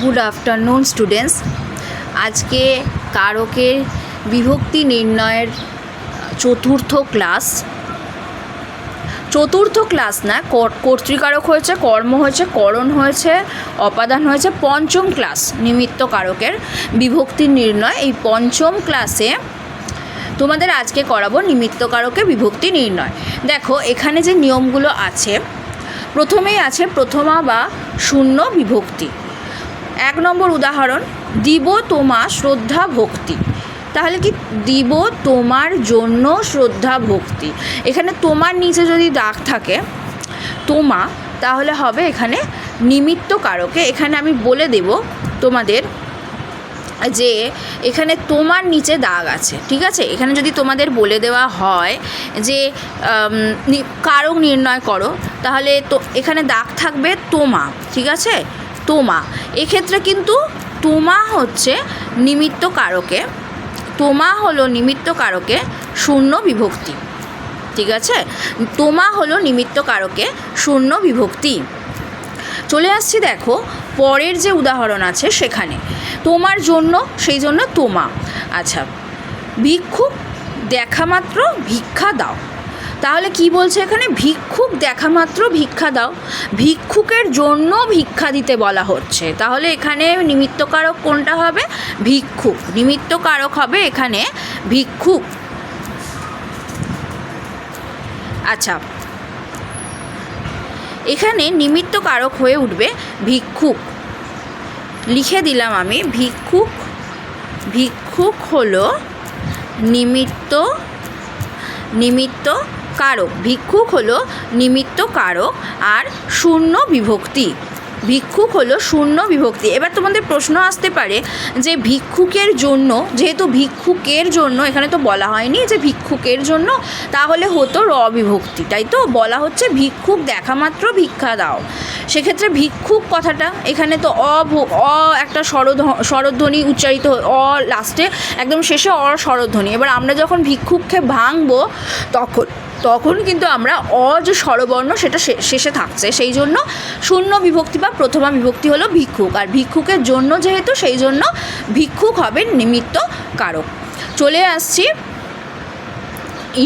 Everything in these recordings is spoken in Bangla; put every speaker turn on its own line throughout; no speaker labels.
গুড আফটারনুন স্টুডেন্টস আজকে কারকের বিভক্তি নির্ণয়ের চতুর্থ ক্লাস চতুর্থ ক্লাস না, কর- কর্তৃকারক হয়েছে, কর্ম হয়েছে, করণ হয়েছে, অপাদান হয়েছে, পঞ্চম ক্লাস নিমিত্ত কারকের বিভক্তি নির্ণয়। এই পঞ্চম ক্লাসে তোমাদের আজকে করাবো নিমিত্ত কারকে বিভক্তি নির্ণয়। দেখো, এখানে যে নিয়মগুলো আছে, প্রথমেই আছে প্রথমা বা শূন্য বিভক্তি। এক নম্বর উদাহরণ, দিব তোমা শ্রদ্ধা ভক্তি। তাহলে কি দিব তোমার জন্য শ্রদ্ধা ভক্তি। এখানে তোমার নিচে যদি দাগ থাকে, তোমা, তাহলে হবে এখানে নিমিত্ত কারকে। এখানে আমি বলে দেব তোমাদের যে এখানে তোমার নিচে দাগ আছে, ঠিক আছে? এখানে যদি তোমাদের বলে দেওয়া হয় যে কারক নির্ণয় করো, তাহলে তো এখানে দাগ থাকবে তোমা, ঠিক আছে? তোমা। এক্ষেত্রে কিন্তু তোমা হচ্ছে নিমিত্ত কারকে। তোমা হলো নিমিত্ত কারকে শূন্য বিভক্তি। ঠিক আছে? তোমা হলো নিমিত্ত কারকে শূন্য বিভক্তি। চলে আসছি দেখো, পরের যে উদাহরণ আছে সেখানে। তোমার জন্য, সেই জন্য তোমা। আচ্ছা ভিক্ষুক, দেখা মাত্র ভিক্ষা দাও। তাহলে কি বলছে এখানে? ভিক্ষুক দেখা মাত্র ভিক্ষা দাও। ভিক্ষুকের জন্য ভিক্ষা দিতে বলা হচ্ছে। তাহলে এখানে নিমিত্তকারক কোনটা হবে? ভিক্ষুক। নিমিত্তকারক হবে এখানে ভিক্ষুক। আচ্ছা। এখানে নিমিত্ত কারক হয়ে উঠবে ভিক্ষুক। লিখে দিলাম আমি, ভিক্ষুক ভিক্ষুক হলো নিমিত্ত নিমিত্ত কারক ভিক্ষুক হলো নিমিত্ত কারক আর শূন্য বিভক্তি। ভিক্ষুক হলো শূন্য বিভক্তি। এবার তোমাদের প্রশ্ন আসতে পারে যে ভিক্ষুকের জন্য, যেহেতু ভিক্ষুকের জন্য, এখানে তো বলা হয়নি যে ভিক্ষুকের জন্য, তাহলে হতো র বিভক্তি, তাই তো? বলা হচ্ছে ভিক্ষুক দেখা মাত্র ভিক্ষা দাও। সেক্ষেত্রে ভিক্ষুক কথাটা, এখানে তো অ অ একটা স্বরধ্ব স্বরধ্বনি উচ্চারিত, অ লাস্টে একদম শেষে অ স্বরধ্বনি এবার আমরা যখন ভিক্ষুককে ভাঙবো, তখন তখন কিন্তু আমরা অ যে স্বরবর্ণ সেটা শেষে থাকছে। সেই জন্য শূন্য বিভক্তি বা প্রথমা বিভক্তি হলো ভিক্ষুক। আর ভিক্ষুকের জন্য যেহেতু, সেই জন্য ভিক্ষুক হবে নিমিত্ত কারক। চলে আসছি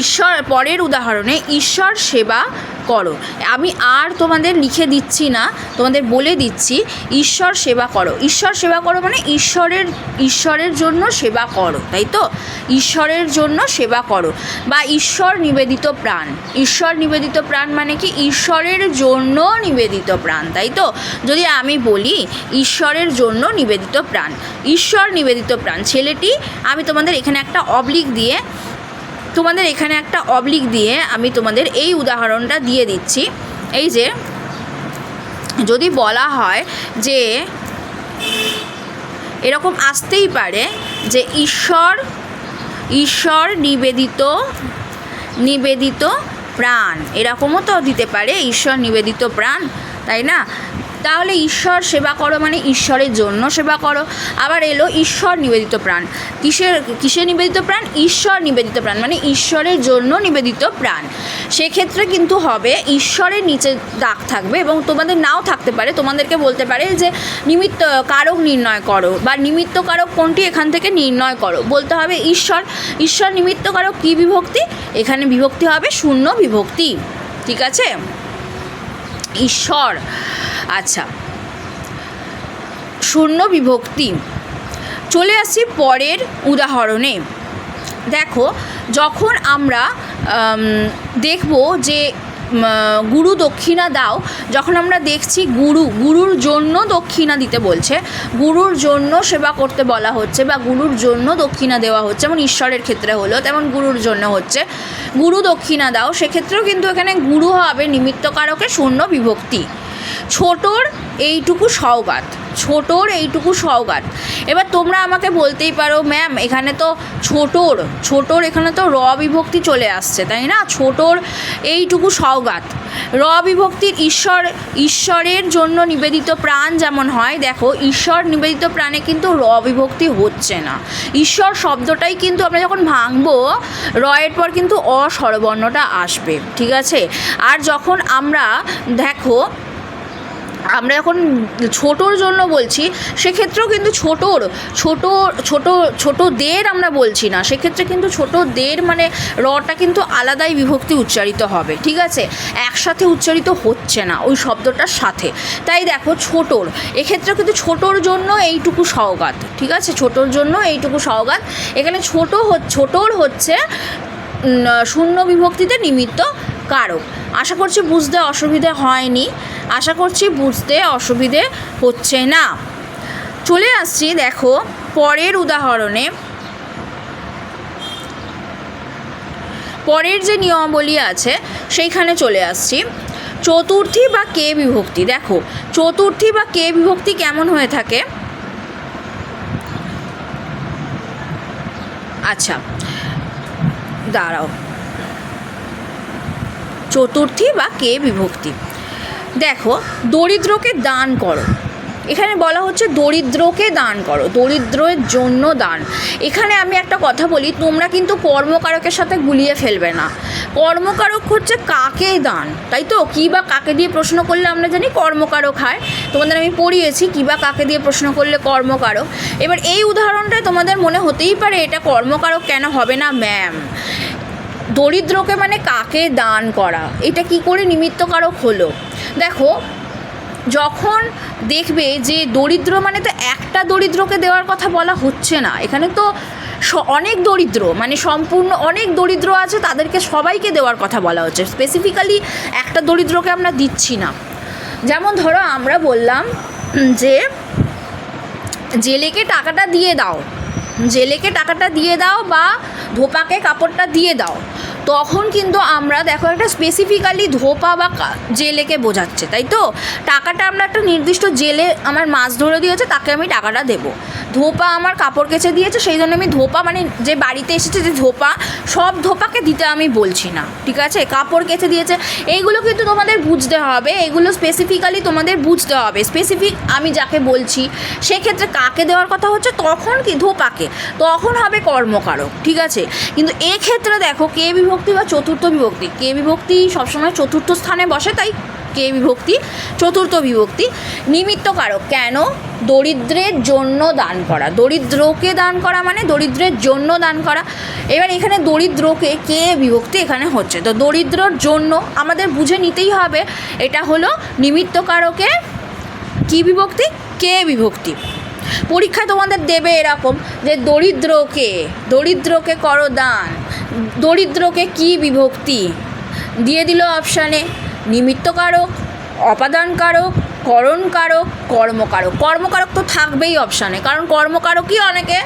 ঈশ্বর, পরের উদাহরণে, ঈশ্বর সেবা করো। আমি আর তোমাদের লিখে দিচ্ছি না, তোমাদের বলে দিচ্ছি, ঈশ্বর সেবা করো। ঈশ্বর সেবা করো মানে ঈশ্বরের ঈশ্বরের জন্য সেবা করো, তাই তো? ঈশ্বরের জন্য সেবা করো। বা ঈশ্বর নিবেদিত প্রাণ। ঈশ্বর নিবেদিত প্রাণ মানে কি? ঈশ্বরের জন্য নিবেদিত প্রাণ, তাই তো? যদি আমি বলি, ঈশ্বরের জন্য নিবেদিত প্রাণ। ঈশ্বর নিবেদিত প্রাণ। ছেলেটি, আমি তোমাদের এখানে একটা অবলিক দিয়ে তোমাদের এখানে একটা অবলিক দিয়ে আমি তোমাদের এই উদাহরণটা দিয়ে দিচ্ছি। এই যে, যদি বলা হয় যে, এরকম আসতেই পারে যে ঈশ্বর ঈশ্বর নিবেদিত নিবেদিত প্রাণ। এরকমও তো দিতে পারে, ঈশ্বর নিবেদিত প্রাণ, তাই না? তাহলে ঈশ্বর সেবা করো মানে ঈশ্বরের জন্য সেবা করো। আবার এলো ঈশ্বর নিবেদিত প্রাণ। কিসের কিসের নিবেদিত প্রাণ? ঈশ্বর নিবেদিত প্রাণ মানে ঈশ্বরের জন্য নিবেদিত প্রাণ। সেক্ষেত্রে কিন্তু হবে ঈশ্বরের নিচে দাগ থাকবে এবং তোমাদের নাও থাকতে পারে। তোমাদেরকে বলতে পারে যে নিমিত্ত কারক নির্ণয় করো বা নিমিত্ত কারক কোনটি এখান থেকে নির্ণয় করো। বলতে হবে ঈশ্বর ঈশ্বর নিমিত্ত কারক কী বিভক্তি? এখানে বিভক্তি হবে শূন্য বিভক্তি। ঠিক আছে? ঈশ্বর। আচ্ছা। শূন্য বিভক্তি। চলে আসি পরের উদাহরণে। দেখো যখন আমরা আম, দেখব যে গুরু দক্ষিণা দাও যখন আমরা দেখছি গুরু গুরুর জন্য দক্ষিণা দিতে বলছে গুরুর জন্য সেবা করতে বলা হচ্ছে বা গুরুর জন্য দক্ষিণা দেওয়া হচ্ছে যেমন ঈশ্বরের ক্ষেত্রে হলো তেমন গুরুর জন্য হচ্ছে। গুরু দক্ষিণা দাও সেক্ষেত্রেও কিন্তু এখানে গুরু হবে নিমিত্তকারকে শূন্য বিভক্তি। ছোটর এইটুকু সওগাত, ছোটর এইটুকু সওগাত। এবার তোমরা আমাকে বলতেই পারো ম্যাম এখানে তো ছোটর ছোটর এখানে তো র বিভক্তি চলে আসছে, তাই না? ছোটর এইটুকু সওগাত। র বিভক্তির ঈশ্বর, ঈশ্বরের জন্য নিবেদিত প্রাণ যেমন হয়, দেখো, ঈশ্বর নিবেদিত প্রাণে কিন্তু র বিভক্তি হচ্ছে না। ঈশ্বর শব্দটাই কিন্তু আমরা যখন ভাঙবো, রয়ের পর কিন্তু অস্বরবর্ণটা আসবে, ঠিক আছে? আর যখন আমরা, দেখো আমরা এখন ছোটোর জন্য বলছি, সেক্ষেত্রেও কিন্তু ছোটোর, ছোট ছোট, ছোটোদের আমরা বলছি না। সেক্ষেত্রে কিন্তু ছোটোদের মানে রটা কিন্তু আলাদাই বিভক্তি উচ্চারিত হবে, ঠিক আছে? একসাথে উচ্চারিত হচ্ছে না ওই শব্দটার সাথে। তাই দেখো ছোটোর, এক্ষেত্রে কিন্তু ছোটোর জন্য এইটুকু সওগাত, ঠিক আছে? ছোটোর জন্য এইটুকু সওগাত। এখানে ছোটো ছোটোর হচ্ছে শূন্য বিভক্তিতে নিমিত্ত কারক। আশা করছি বুঝতে অসুবিধে হয়নি। আশা করছি বুঝতে অসুবিধে হচ্ছে না। চলে আসছি, দেখো, পরের উদাহরণে। পরের যে নিয়মাবলী আছে, সেইখানে চলে আসছি। চতুর্থী বা কে বিভক্তি? দেখো, চতুর্থী বা কে বিভক্তি কেমন হয়ে থাকে? আচ্ছা দাঁড়াও। চতুর্থী বা কে বিভক্তি? দেখো, দরিদ্রকে দান করো। এখানে বলা হচ্ছে দরিদ্রকে দান করো, দরিদ্রের জন্য দান। এখানে আমি একটা কথা বলি, তোমরা কিন্তু কর্মকারকের সাথে গুলিয়ে ফেলবে না। কর্মকারক হচ্ছে কাকে দান, তাই তো? কী বা কাকে দিয়ে প্রশ্ন করলে আমরা জানি কর্মকারক হয়। তোমাদের আমি পড়িয়েছি কী বা কাকে দিয়ে প্রশ্ন করলে কর্মকারক। এবার এই উদাহরণটায় তোমাদের মনে হতেই পারে, এটা কর্মকারক কেন হবে না ম্যাম দরিদ্রকে মানে কাকে দান করা? এটা কি করে নিমিত্তকারক হলো? দেখো, যখন দেখবে যে দরিদ্র মানে তো একটা দরিদ্রকে দেওয়ার কথা বলা হচ্ছে না। এখানে তো অনেক দরিদ্র মানে সম্পূর্ণ অনেক দরিদ্র আছে, তাদেরকে সবাইকে দেওয়ার কথা বলা হচ্ছে। স্পেসিফিক্যালি একটা দরিদ্রকে আমরা দিচ্ছি না। যেমন ধরো, আমরা বললাম যে জেলেকে টাকাটা দিয়ে দাও। জেলেকে টাকাটা দিয়ে দাও বা ধোপাকে কাপড়টা দিয়ে দাও। তখন কিন্তু আমরা, দেখো, একটা স্পেসিফিক্যালি ধোপা বা জেলেকে বোঝাচ্ছে, তাই তো? টাকাটা আমরা একটা নির্দিষ্ট জেলে আমার মাছ ধরে দিয়েছে, তাকে আমি টাকাটা দেবো। ধোপা আমার কাপড় কেচে দিয়েছে, সেই জন্য আমি ধোপা মানে যে বাড়িতে এসেছে যে ধোপা, সব ধোপাকে দিতে আমি বলছি না, ঠিক আছে? কাপড় কেচে দিয়েছে, এইগুলো কিন্তু তোমাদের বুঝতে হবে এগুলো স্পেসিফিক্যালি তোমাদের বুঝতে হবে। স্পেসিফিক আমি যাকে বলছি, সেক্ষেত্রে কাকে দেওয়ার কথা হচ্ছে? তখন কি ধোপাকে, তখন হবে কর্মকারক, ঠিক আছে? কিন্তু এক্ষেত্রে দেখো, কে বিভক্তি বা চতুর্থ বিভক্তি? কে বিভক্তি? সবসময় চতুর্থ স্থানে বসে, তাই কে বিভক্তি? চতুর্থ বিভক্তি। নিমিত্ত কারক, কেন? দরিদ্রের জন্য দান করা। দরিদ্রকে দান করা মানে দরিদ্রের জন্য দান করা। এবার এখানে দরিদ্রকে কে বিভক্তি এখানে হচ্ছে? তো দরিদ্রর জন্য আমাদের বুঝে নিতেই হবে, এটা হলো নিমিত্ত কারকে কি বিভক্তি? কে বিভক্তি? পরীক্ষায় তোমাদের দেবে এরকম যে দরিদ্রকে দরিদ্রকে করো দান, দরিদ্রকে কি বিভক্তি? দিয়ে দিল অপশানে নিমিত্তকারক অপাদানকারক করণকারক কর্মকারক। কর্মকারক তো থাকবেই অপশানে কারণ কর্মকারকই অনেকে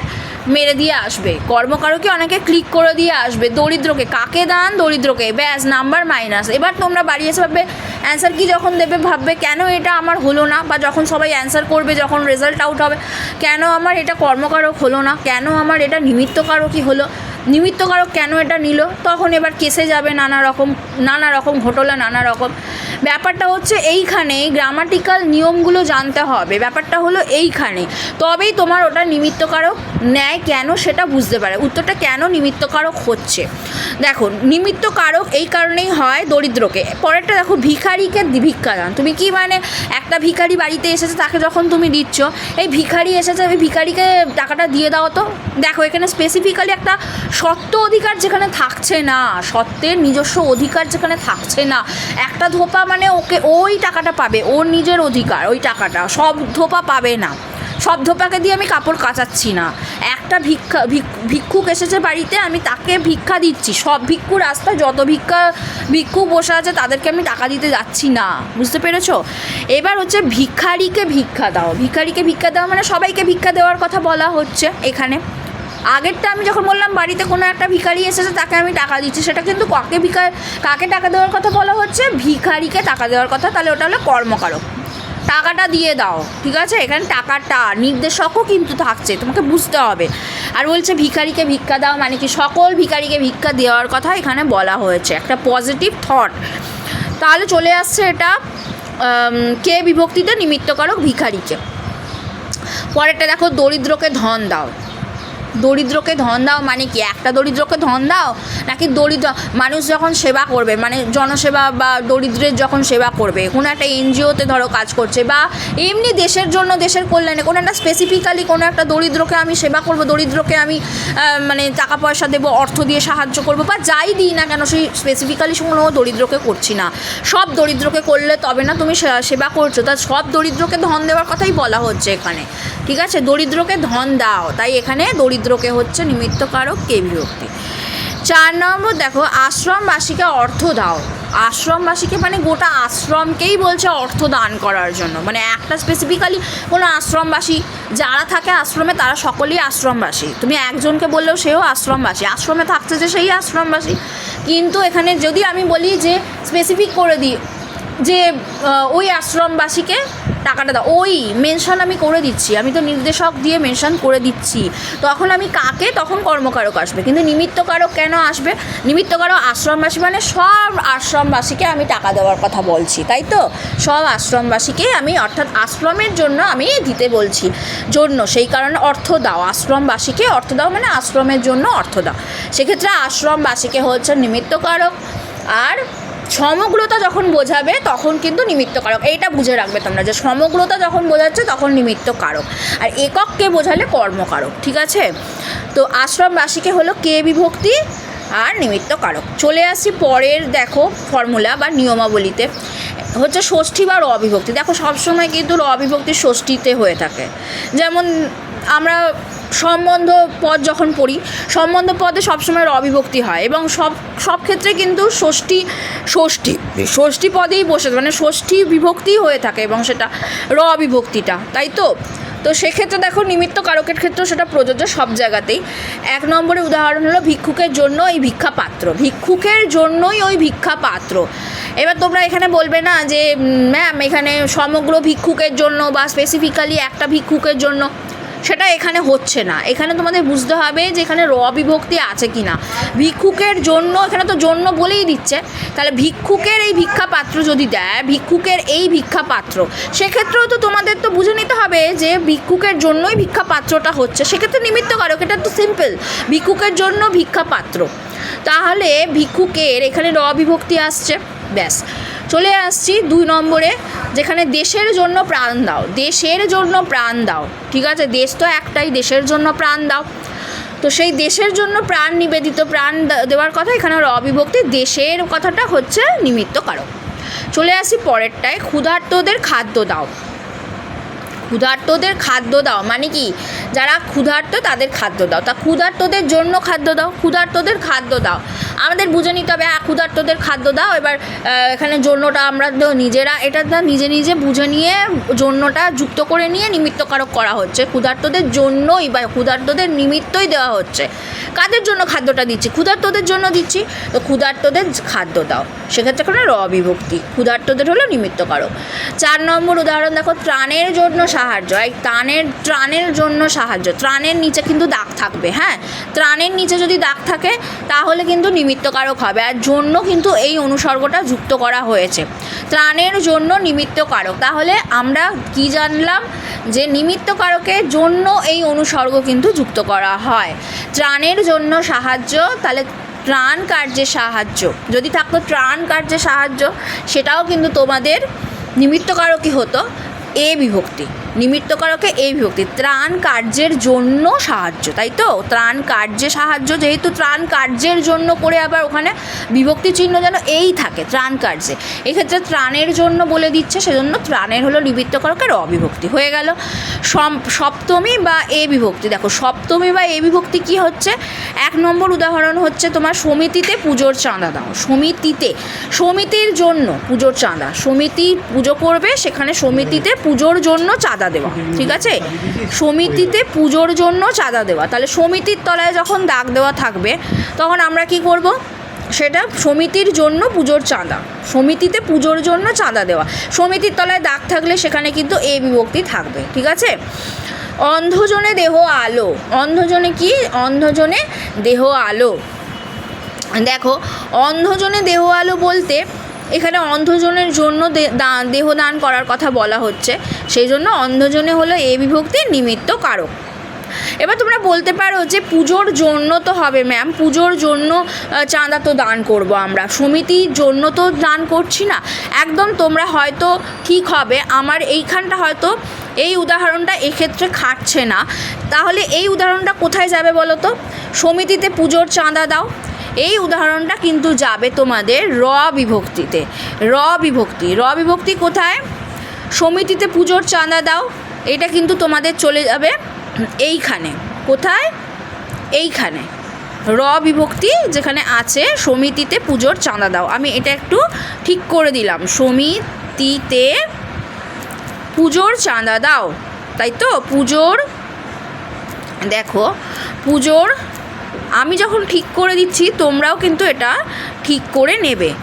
মেরে দিয়ে আসবে। কর্মকারকে অনেকে ক্লিক করে দিয়ে আসবে। দরিদ্রকে কাকে দান? দরিদ্রকে। ব্যাস নাম্বার মাইনাস এবার তোমরা বাড়ি এসে ভাববে অ্যান্সার কি যখন দেবে? ভাববে, কেন এটা আমার হলো না? বা যখন সবাই অ্যান্সার করবে, যখন রেজাল্ট আউট হবে, কেন আমার এটা কর্মকারক হলো না? কেন আমার এটা নিমিত্তকারকই হলো? নিমিত্তকারক কেন এটা নিল? তখন এবার কেসে যাবে নানা রকম নানা রকম ঘটলা নানা রকম। ব্যাপারটা হচ্ছে এইখানে গ্রামাটিক্যাল নিয়মগুলো জানতে হবে। ব্যাপারটা হলো এইখানে। তবেই তোমার ওটা নিমিত্তকারক ন্যায় কেন সেটা বুঝতে পারে। উত্তরটা কেন নিমিত্তকারক হচ্ছে? দেখো, নিমিত্তকারক এই কারণেই হয় দরিদ্রকে। পরেরটা দেখো, ভিখারিকে ভিক্ষা দান। তুমি কি মানে একটা ভিখারি বাড়িতে এসেছে, তাকে যখন তুমি দিচ্ছ, এই ভিখারি এসেছে, ওই ভিখারিকে টাকাটা দিয়ে দাও তো। দেখো, এখানে স্পেসিফিক্যালি একটা সত্য অধিকার যেখানে থাকছে না, সত্যের নিজস্ব অধিকার যেখানে থাকছে না, একটা ধোপা মানে ওকে ওই টাকাটা পাবে ওর নিজের অধিকার, ওই টাকাটা, সব ধোপা পাবে না। সব ধোপাকে দিয়ে আমি কাপড় কাচাচ্ছি না। একটা ভিক্ষা, ভিক- ভিক্ষুক এসেছে বাড়িতে, আমি তাকে ভিক্ষা দিচ্ছি। সব ভিক্ষু রাস্তায়, যত ভিক্ষা, ভিক্ষু বসে আছে, তাদেরকে আমি টাকা দিতে যাচ্ছি না। বুঝতে পেরেছ? এবার হচ্ছে ভিক্ষারিকে ভিক্ষা দাও। ভিক্ষারিকে ভিক্ষা দাও মানে সবাইকে ভিক্ষা দেওয়ার কথা বলা হচ্ছে এখানে। আগেরটা আমি যখন বললাম বাড়িতে কোনো একটা ভিখারি এসেছে, তাকে আমি টাকা দিচ্ছি, সেটা কিন্তু কাকে ভিকার কাকে টাকা দেওয়ার কথা বলা হচ্ছে? ভিখারিকে টাকা দেওয়ার কথা, তাহলে ওটা হলো কর্মকারক। টাকাটা দিয়ে দাও, ঠিক আছে? এখানে টাকাটা, নির্দেশকও কিন্তু থাকছে, তোমাকে বুঝতে হবে। আর বলছে ভিখারিকে ভিক্ষা দাও মানে কি? সকল ভিখারিকে ভিক্ষা দেওয়ার কথা এখানে বলা হয়েছে। একটা পজিটিভ থট তাহলে চলে আসছে এটা কে বিভক্তিতে নিমিত্তকারক ভিখারিকে? পরেরটা দেখো, দরিদ্রকে ধন দাও। দরিদ্রকে ধন দাও মানে কি? একটা দরিদ্রকে ধন দাও নাকি দরিদ্র, মানুষ যখন সেবা করবে মানে জনসেবা বা দরিদ্রের যখন সেবা করবে, কোনো একটা এনজিওতে ধরো কাজ করছে বা এমনি দেশের জন্য, দেশের কল্যাণে কোনো একটা স্পেসিফিক্যালি কোনো একটা দরিদ্রকে আমি সেবা করব, দরিদ্রকে আমি মানে টাকা পয়সা দেবো, অর্থ দিয়ে সাহায্য করব বা যাই দিই না কেন, সেই স্পেসিফিক্যালি কোনো দরিদ্রকে করছি না। সব দরিদ্রকে করলে তবে না তুমি সেবা করছ, তা সব দরিদ্রকে ধন দেওয়ার কথাই বলা হচ্ছে এখানে। ঠিক আছে? দরিদ্রকে ধন দাও, তাই এখানে দরিদ্রকে হচ্ছে নিমিত্তকারক কে বিভক্তি চার নম্বর দেখো, আশ্রমবাসীকে অর্থ দাও। আশ্রমবাসীকে মানে গোটা আশ্রমকেই বলছে অর্থ দান করার জন্য। মানে একটা স্পেসিফিক্যালি কোনো আশ্রমবাসী, যারা থাকে আশ্রমে, তারা সকলেই আশ্রমবাসী। তুমি একজনকে বললেও সেও আশ্রমবাসী। আশ্রমে থাকছে যে সেই আশ্রমবাসী। কিন্তু এখানে যদি আমি বলি যে স্পেসিফিক করে দিই যে ওই আশ্রমবাসীকে টাকাটা দাও। ওই মেনশন আমি করে দিচ্ছি। আমি তো নির্দেশক দিয়ে মেনশন করে দিচ্ছি। তখন আমি কাকে? তখন কর্মকারক আসবে। কিন্তু নিমিত্তকারক কেন আসবে? নিমিত্তকারক আশ্রমবাসী মানে সব আশ্রমবাসীকে আমি টাকা দেওয়ার কথা বলছি, তাই তো? সব আশ্রমবাসীকে আমি অর্থাৎ আশ্রমের জন্য আমি দিতে বলছি, জন্য। সেই কারণে অর্থ দাও। আশ্রমবাসীকে অর্থ দাও মানে আশ্রমের জন্য অর্থ দাও। সেক্ষেত্রে আশ্রমবাসীকে হচ্ছে নিমিত্তকারক আর সমগ্রতা যখন বোঝাবে, তখন কিন্তু নিমিত্ত কারক। এইটা বুঝে রাখবে তোমরা যে সমগ্রতা যখন বোঝাচ্ছে, তখন নিমিত্ত কারক। আর একককে বোঝালে? কর্মকারক, ঠিক আছে? তো আশ্রমবাসীকে হলো কে বিভক্তি আর নিমিত্ত কারক। চলে আসি পরের, দেখো ফর্মুলা বা নিয়মাবলীতে। হচ্ছে ষষ্ঠী বা র বিভক্তি। দেখো, সবসময় কিন্তু র বিভক্তি ষষ্ঠীতে হয়ে থাকে। যেমন আমরা সম্বন্ধ পদ যখন পড়ি, সম্বন্ধ পদে সবসময় র বিভক্তি হয় এবং সব সব ক্ষেত্রে কিন্তু ষষ্ঠী ষষ্ঠী ষষ্ঠী পদেই বসে মানে ষষ্ঠী বিভক্তি হয়ে থাকে এবং সেটা র বিভক্তিটা, তাই তো? তো সেক্ষেত্রে দেখো নিমিত্ত কারকের ক্ষেত্রেও সেটা প্রযোজ্য সব জায়গাতেই। এক নম্বরে উদাহরণ হলো ভিক্ষুকের জন্য এই ভিক্ষা পাত্র, ভিক্ষুকের জন্যই ওই ভিক্ষা পাত্র। এবার তোমরা এখানে বলবে না যে ম্যাম এখানে সমগ্র ভিক্ষুকের জন্য বা স্পেসিফিক্যালি একটা ভিক্ষুকের জন্য সেটা এখানে হচ্ছে না। এখানে তোমাদের বুঝতে হবে যে এখানে র বিভক্তি আছে কি না ভিক্ষুকের জন্য, এখানে তো জন্য বলেই দিচ্ছে। তাহলে ভিক্ষুকের এই ভিক্ষা পাত্র যদি দেয়, ভিক্ষুকের এই ভিক্ষা পাত্র সেক্ষেত্রেও তো তোমাদের তো বুঝে নিতে হবে যে ভিক্ষুকের জন্যই ভিক্ষা পাত্রটা হচ্ছে। সেক্ষেত্রে নিমিত্ত কারক এটা তো সিম্পল ভিক্ষুকের জন্য ভিক্ষা পাত্র তাহলে ভিক্ষুকের এখানে র বিভক্তি আসছে। ব্যাস। চলে আসছি দুই নম্বরে, যেখানে দেশের জন্য প্রাণ দাও। দেশের জন্য প্রাণ দাও। ঠিক আছে? দেশ তো একটাই, দেশের জন্য প্রাণ দাও। তো সেই দেশের জন্য প্রাণ নিবেদিত, প্রাণ দেওয়ার কথা এখানে অবিভক্তি, দেশের কথাটা হচ্ছে নিমিত্ত কারক। চলে আসি পরেরটায়, ক্ষুধার্তদের খাদ্য দাও। ক্ষুধার্তদের খাদ্য দাও। মানে কি? যারা ক্ষুধার্ত তাদের খাদ্য দাও। তা ক্ষুধার্তদের জন্য খাদ্য দাও, ক্ষুধার্তদের খাদ্য দাও। আমাদের বুঝে নিতে হবে হ্যাঁ ক্ষুধার্তদের খাদ্য দাও। এবার এখানে জন্যটা আমরা নিজেরা, এটা নিজে নিজে বুঝে নিয়ে জন্যটা যুক্ত করে নিয়ে নিমিত্তকারক করা হচ্ছে। ক্ষুধার্তদের জন্যই বা ক্ষুধার্তদের নিমিত্তই দেওয়া হচ্ছে। কাদের জন্য খাদ্যটা দিচ্ছি? ক্ষুধার্তদের জন্য দিচ্ছি। তো ক্ষুধার্তদের খাদ্য দাও। সেক্ষেত্রে কোনো র বিভক্তি। ক্ষুধার্তদের হলো নিমিত্তকারক। চার নম্বর উদাহরণ, দেখো, ত্রাণের জন্য সাহায্য এই ত্রাণের ত্রাণের জন্য সাহায্য। ত্রাণের নিচে কিন্তু দাগ থাকবে হ্যাঁ? ত্রাণের নিচে যদি দাগ থাকে, তাহলে কিন্তু নিমিত্তকারক হবে। আর জন্য কিন্তু এই অনুসর্গটা যুক্ত করা হয়েছে। ত্রাণের জন্য নিমিত্তকারক। তাহলে আমরা কি জানলাম? যে নিমিত্তকারকের জন্য এই অনুসর্গ কিন্তু যুক্ত করা হয়। ত্রাণের জন্য সাহায্য, তাহলে ত্রাণ কার্যে সাহায্য। যদি থাকতো ত্রাণ কার্যে সাহায্য, সেটাও কিন্তু তোমাদের নিমিত্তকারকই হতো। এ বিভক্তি। নিমিত্তকারকে এই বিভক্তি, ত্রাণ কার্যের জন্য সাহায্য, তাই তো? ত্রাণ কার্যে সাহায্য, যেহেতু ত্রাণ কার্যের জন্য করে আবার ওখানে বিভক্তি চিহ্ন যেন এই থাকে, ত্রাণ কার্যে। এক্ষেত্রে ত্রাণের জন্য বলে দিচ্ছে, সেজন্য ত্রাণের হলো নিমিত্তকারকের অবিভক্তি। হয়ে গেল সপ্তমী বা এ বিভক্তি। দেখো, সপ্তমী বা এ বিভক্তি কি হচ্ছে? এক নম্বর উদাহরণ হচ্ছে তোমার সমিতিতে পুজোর চাঁদা দাও, সমিতিতে। সমিতির জন্য পুজোর চাঁদা, সমিতি পুজো করবে, সেখানে সমিতিতে পুজোর জন্য চাঁদা দেওয়া, ঠিক আছে? সমিতিতে পুজোর জন্য চাঁদা দেওয়া। তাহলে সমিতির তলায় যখন দাগ দেওয়া থাকবে, তখন আমরা কি করব? সেটা সমিতির জন্য পুজোর চাঁদা, সমিতিতে পুজোর জন্য চাঁদা দেওয়া। সমিতির তলায় দাগ থাকলে সেখানে কিন্তু এ বিভক্তি থাকবে, ঠিক আছে? অন্ধজনে দেহ আলো, অন্ধজনে কি? অন্ধজনে দেহ আলো। দেখো, অন্ধজনে দেহ আলো বলতে এখানে অন্ধজনের জন্য দেহদান করার কথা বলা হচ্ছে। সেই জন্য অন্ধজনে হলো এ বিভক্তির নিমিত্ত কারক। এবার তোমরা বলতে পারো যে পুজোর জন্য তো হবে ম্যাম পুজোর জন্য চাঁদা তো দান করব আমরা। সমিতির জন্য তো দান করছি না। একদম তোমরা হয়তো ঠিক হবে। আমার এইখানটা হয়তো এই উদাহরণটা এক্ষেত্রে খাটছে না। তাহলে এই উদাহরণটা কোথায় যাবে বলো তো? সমিতিতে পুজোর চাঁদা দাও। এই উদাহরণটা কিন্তু যাবে তোমাদের র বিভক্তিতে। র বিভক্তি। র বিভক্তি কোথায়? সমিতিতে পুজোর চাঁদা দাও, এটা কিন্তু তোমাদের চলে যাবে এইখানে। কোথায়? এইখানে। র বিভক্তি যেখানে আছে, সমিতিতে পুজোর চাঁদা দাও। আমি এটা একটু ঠিক করে দিলাম। সমিতিতে পুজোর চাঁদা দাও। তাই তো? পুজোর, দেখো, পুজোর আমি যখন ঠিক করে দিচ্ছি, তোমরাও কিন্তু এটা ঠিক করে নেবে।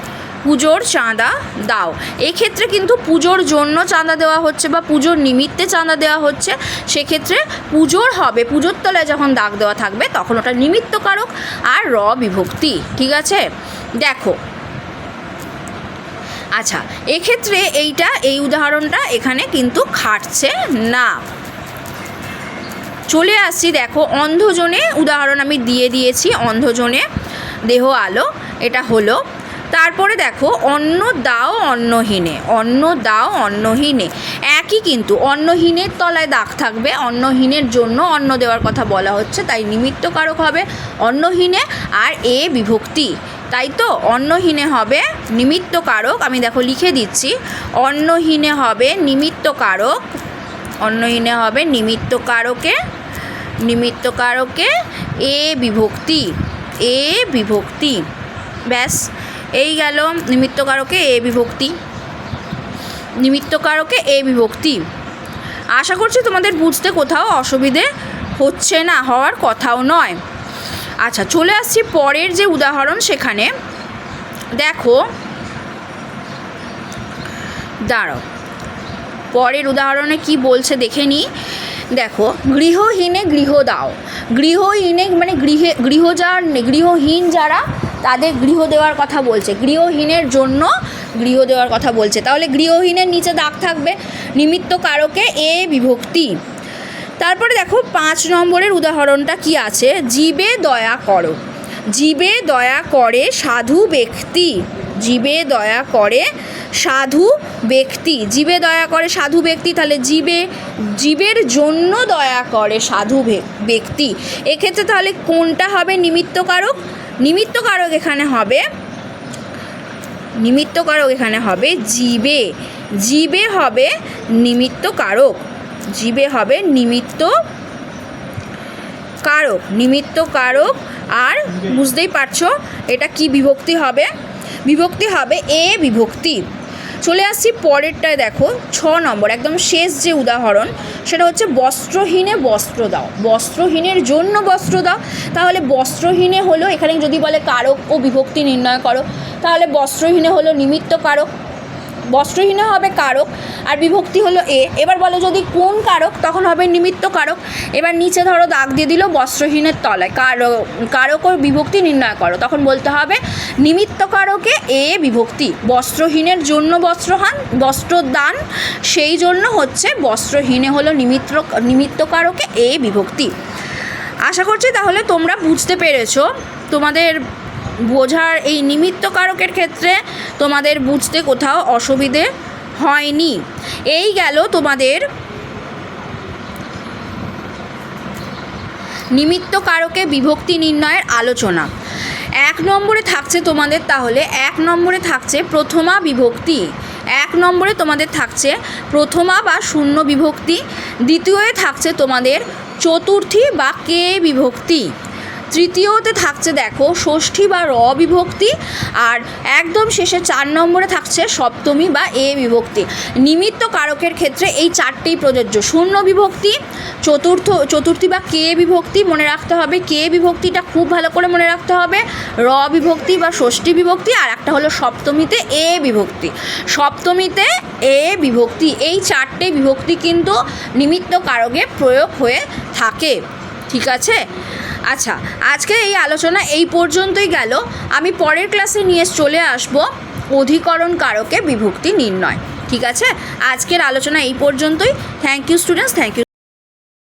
পুজোর চাঁদা দাও। এক্ষেত্রে কিন্তু পুজোর জন্য চাঁদা দেওয়া হচ্ছে বা পুজোর নিমিত্তে চাঁদা দেওয়া হচ্ছে। সেক্ষেত্রে পুজোর হবে, পুজোর তলায় যখন দাগ দেওয়া থাকবে, তখন ওটা নিমিত্তকারক আর র বিভক্তি, ঠিক আছে? দেখো। আচ্ছা এক্ষেত্রে এইটা, এই উদাহরণটা এখানে কিন্তু খাটছে না। চলে আসছি, দেখো, অন্ধজনে, উদাহরণ আমি দিয়ে দিয়েছি, অন্ধজনে, দেহ আলো, এটা হলো। তারপরে দেখো, অন্ন দাও, অন্নহীনে, অন্ন দাও, অন্নহীনে। একই কিন্তু, অন্নহীনের তলায় দাগ থাকবে, অন্নহীনের জন্য অন্ন দেওয়ার কথা বলা হচ্ছে, তাই নিমিত্ত কারক হবে অন্নহীনে আর এ বিভক্তি। তাই তো, অন্নহীনে হবে নিমিত্ত কারক আমি দেখো লিখে দিচ্ছি, অন্নহীনে হবে নিমিত্ত কারক অন্নহীনে হবে নিমিত্ত কারকে নিমিত্ত কারকে এ বিভক্তি এ বিভক্তি। ব্যাস, এই গেল নিমিত্ত কারকে এ বিভক্তি। নিমিত্ত কারকে এ বিভক্তি। আশা করছি তোমাদের বুঝতে কোথাও অসুবিধে হচ্ছে না, হওয়ার কথাও নয়। আচ্ছা চলে আসছি পরের যে উদাহরণ সেখানে। দেখো, দাঁড়াও। পরের উদাহরণে কি বলছে দেখে নিই দেখো, গৃহহীনে গৃহ দাও। গৃহহীনে মানে গৃহে গৃহ যার গৃহহীন যারা, তাদের গৃহ দেওয়ার কথা বলছে। গৃহহীনের জন্য গৃহ দেওয়ার কথা বলছে। তাহলে গৃহহীনের নিচে দাগ থাকবে। নিমিত্ত কারকে এ বিভক্তি। তারপরে দেখো, পাঁচ নম্বরের উদাহরণটা কি আছে? জীবে দয়া করো। জীবে দয়া করে সাধু ব্যক্তি। জীবে দয়া করে সাধু ব্যক্তি। জীবে দয়া করে সাধু ব্যক্তি, তাহলে জীবে, জীবের জন্য দয়া করে সাধু ব্যক্তি। এক্ষেত্রে তাহলে কোনটা হবে নিমিত্তকারক? নিমিত্তকারক এখানে হবে, নিমিত্তকারক এখানে হবে জীবে। জীবে হবে নিমিত্তকারক। জীবে হবে নিমিত্ত কারক নিমিত্ত কারক আর বুঝতেই পারছ এটা কি বিভক্তি হবে? বিভক্তি হবে এ বিভক্তি। চলে আসছি পরেরটায় দেখো, ছ নম্বর, একদম শেষ যে উদাহরণ, সেটা হচ্ছে বস্ত্রহীনে বস্ত্র দাও। বস্ত্রহীনের জন্য বস্ত্র দাও, তাহলে বস্ত্রহীনে হলো, এখানে যদি বলে কারক ও বিভক্তি নির্ণয় করো, তাহলে বস্ত্রহীনে হলো নিমিত্ত কারক বস্ত্রহীন হবে কারক আর বিভক্তি হলো এ। এবার বলো যদি কোন কারক, তখন হবে নিমিত্ত কারক। এবার নিচে ধরো দাগ দিয়ে দিল বস্ত্রহীনের তলায়। কারক কারক ও বিভক্তি নির্ণয় করো। তখন বলতে হবে নিমিত্ত কারকে এ বিভক্তি। বস্ত্রহীনের জন্য বস্ত্রহান, বস্ত্রদান সেই জন্য হচ্ছে বস্ত্রহীনে হলো নিমিত্ত নিমিত্ত কারকে এ বিভক্তি। আশা করছি তাহলে তোমরা বুঝতে পেরেছ। তোমাদের বোঝার এই নিমিত্ত কারকের ক্ষেত্রে তোমাদের বুঝতে কোথাও অসুবিধে হয়নি। এই গেল তোমাদের নিমিত্ত কারকে বিভক্তি নির্ণয়ের আলোচনা। এক নম্বরে থাকছে তোমাদের তাহলে, এক নম্বরে থাকছে প্রথমা বিভক্তি। এক নম্বরে তোমাদের থাকছে প্রথমা বা শূন্য বিভক্তি। দ্বিতীয়য়ে থাকছে তোমাদের চতুর্থী বা কে বিভক্তি। তৃতীয়তে থাকছে দেখো, ষষ্ঠী বা র বিভক্তি আর একদম শেষে চার নম্বরে থাকছে সপ্তমী বা এ বিভক্তি। নিমিত্ত কারকের ক্ষেত্রে এই চারটেই প্রযোজ্য। শূন্য বিভক্তি, চতুর্থ, চতুর্থী বা কে বিভক্তি মনে রাখতে হবে। কে বিভক্তিটা খুব ভালো করে মনে রাখতে হবে। র বিভক্তি বা ষষ্ঠী বিভক্তি আর একটা হলো সপ্তমীতে এ বিভক্তি। সপ্তমীতে এ বিভক্তি, এই চারটে বিভক্তি কিন্তু নিমিত্ত কারকে প্রয়োগ হয়ে থাকে। ঠিক আছে? আচ্ছা আজকে এই আলোচনা এই পর্যন্তই গেল। আমি পরের ক্লাসে নিয়ে চলে আসব। অধিকরণ কারকে বিভক্তি নির্ণয়। ঠিক আছে? আজকের আলোচনা এই পর্যন্তই। Thank you students thank you